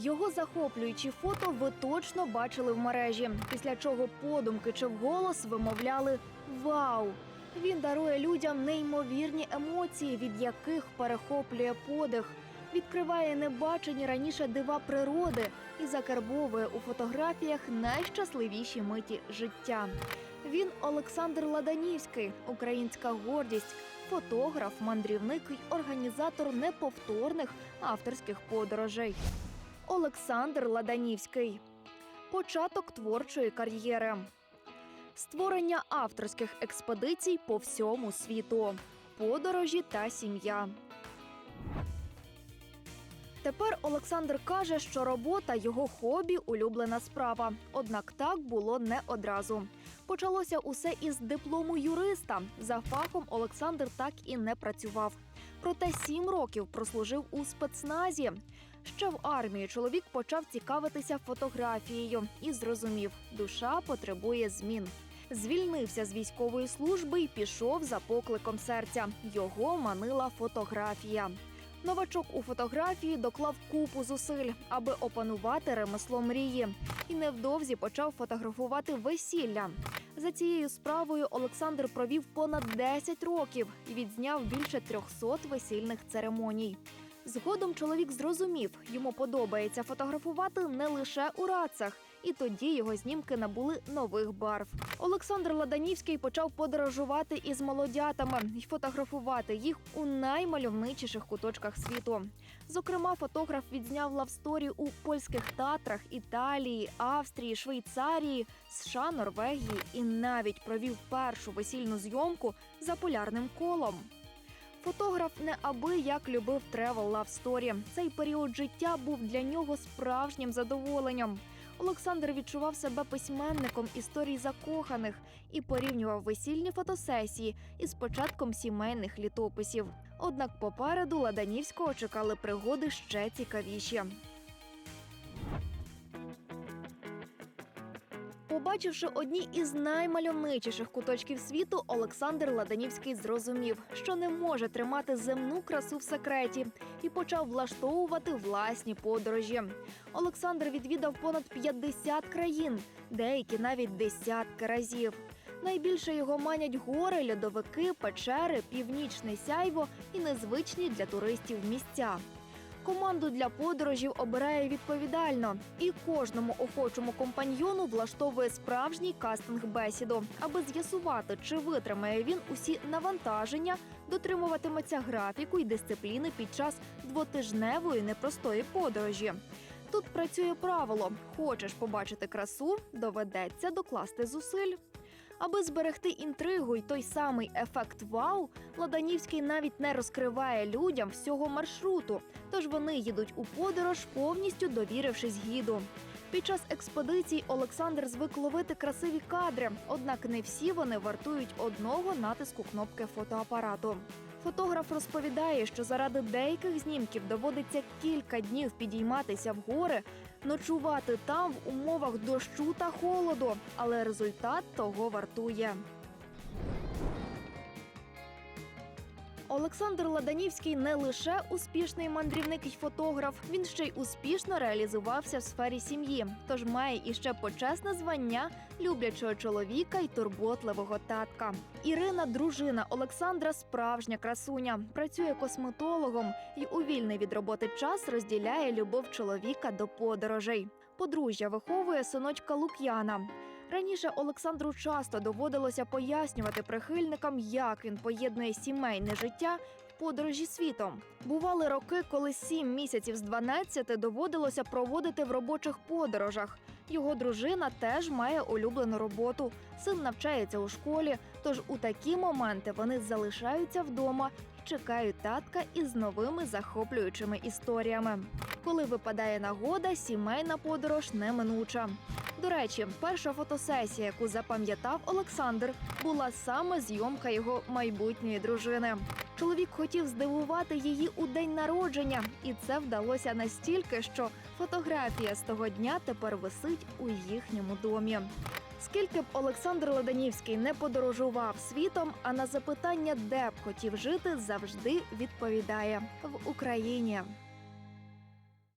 Його захоплюючі фото ви точно бачили в мережі, після чого подумки чи вголос вимовляли Вау! Він дарує людям неймовірні емоції, від яких перехоплює подих, відкриває небачені раніше дива природи і закарбовує у фотографіях найщасливіші миті життя. Він Олександр Ладанівський, українська гордість, фотограф, мандрівник і організатор неповторних авторських подорожей. Олександр Ладанівський. Початок творчої кар'єри. Створення авторських експедицій по всьому світу. Подорожі та сім'я. Тепер Олександр каже, що робота його хобі улюблена справа. Однак так було не одразу. Почалося усе із диплому юриста. За фахом Олександр так і не працював. Проте сім років прослужив у спецназі. Ще в армії чоловік почав цікавитися фотографією і зрозумів, душа потребує змін. Звільнився з військової служби і пішов за покликом серця. Його манила фотографія. Новачок у фотографії доклав купу зусиль, аби опанувати ремесло мрії, і невдовзі почав фотографувати весілля. За цією справою Олександр провів понад 10 років і відзняв більше 300 весільних церемоній. Згодом чоловік зрозумів, йому подобається фотографувати не лише у рацах, і тоді його знімки набули нових барв. Олександр Ладанівський почав подорожувати із молодятами і фотографувати їх у наймальовничіших куточках світу. Зокрема, фотограф відзняв лавсторі у польських татрах, Італії, Австрії, Швейцарії, США, Норвегії і навіть провів першу весільну зйомку за полярним колом. Фотограф неабияк любив тревел Story. Цей період життя був для нього справжнім задоволенням. Олександр відчував себе письменником історій закоханих і порівнював весільні фотосесії із початком сімейних літописів. Однак попереду Ладанівського чекали пригоди ще цікавіші. Побачивши одні із наймальовничіших куточків світу, Олександр Ладанівський зрозумів, що не може тримати земну красу в секреті, і почав влаштовувати власні подорожі. Олександр відвідав понад 50 країн, деякі навіть десятки разів. Найбільше його манять гори, льодовики, печери, північне сяйво і незвичні для туристів місця. Команду для подорожів обирає відповідально, і кожному охочому компаньйону влаштовує справжній кастинг бесіду, аби з'ясувати, чи витримає він усі навантаження, дотримуватиметься графіку і дисципліни під час двотижневої непростої подорожі. Тут працює правило: хочеш побачити красу, доведеться докласти зусиль. Аби зберегти інтригу й той самий ефект вау, Ладанівський навіть не розкриває людям всього маршруту, тож вони їдуть у подорож, повністю довірившись гіду. Під час експедицій Олександр звик ловити красиві кадри, однак не всі вони вартують одного натиску кнопки фотоапарату. Фотограф розповідає, що заради деяких знімків доводиться кілька днів підійматися в гори, ночувати там в умовах дощу та холоду, але результат того вартує. Олександр Ладанівський не лише успішний мандрівник і фотограф, він ще й успішно реалізувався в сфері сім'ї, тож має іще почесне звання люблячого чоловіка й турботливого татка. Ірина, дружина Олександра, справжня красуня, працює косметологом і у вільний від роботи час розділяє любов чоловіка до подорожей. Подружжя виховує синочка Лук'яна. Раніше Олександру часто доводилося пояснювати прихильникам, як він поєднує сімейне життя в подорожі світом. Бували роки, коли сім місяців з 12 доводилося проводити в робочих подорожах. Його дружина теж має улюблену роботу. Син навчається у школі, тож у такі моменти вони залишаються вдома і чекають татка із новими захоплюючими історіями. Коли випадає нагода, сімейна подорож неминуча. До речі, перша фотосесія, яку запам'ятав Олександр, була саме зйомка його майбутньої дружини. Чоловік хотів здивувати її у день народження, і це вдалося настільки, що фотографія з того дня тепер висить у їхньому домі. Скільки б Олександр Ладанівський не подорожував світом, а на запитання, де б хотів жити, завжди відповідає в Україні.